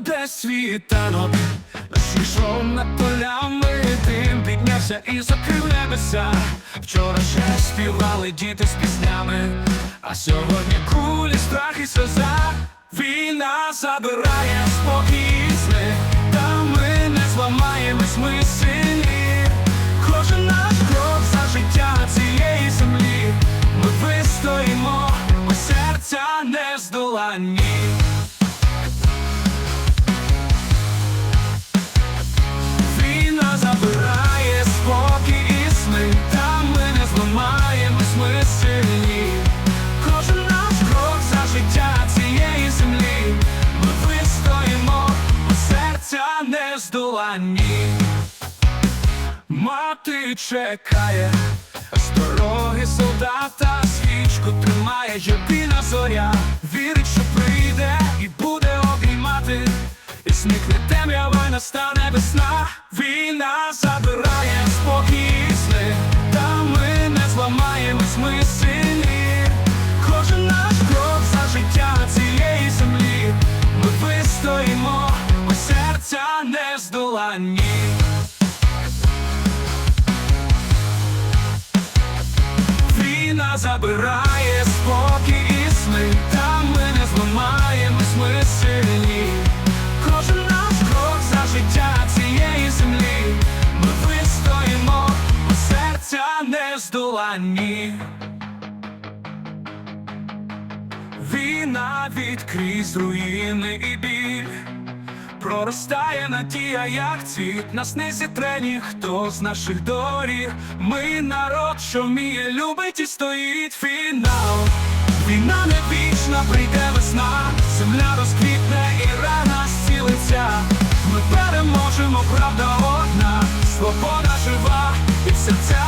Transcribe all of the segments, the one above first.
де світанок? Зійшов над полями, дим піднявся і закрив небеса Вчора ще співали діти з піснями, а сьогодні кулі, страх і сльоза. Війна забирає спокій не. Мати чекає з дороги солдата, свічку тримає єдина зоря, вірить, що прийде і буде обіймати, і зникне темрява, настане весна. Війна забирає здоланні. Війна забирає спокій і сни, та ми не зламаємось, ми сильні. Кожен наш крок за життя цієї землі. Ми вистоїмо, бо серця не здоланні. Війна відкрізь руїни і біль. Проростає надія, як цвіт нас не зітре ніхто з наших доріг. Ми народ, що вміє, любить і стоїть фінал. Війна не вічна, прийде весна, земля розквітне і рана зцілиться. Ми переможемо, правда одна, свобода жива і в серцях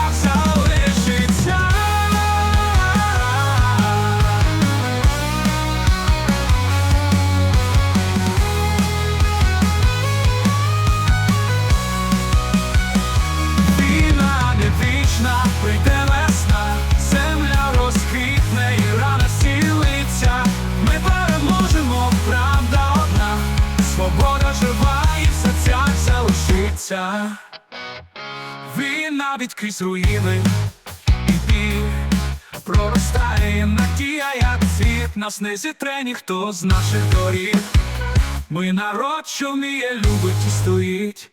залишиться. навіть крізь руїни і біль проростає надія, як цвіт, нас не зітре ніхто з наших доріг. Ми народ, що вміє, любить і стоїть.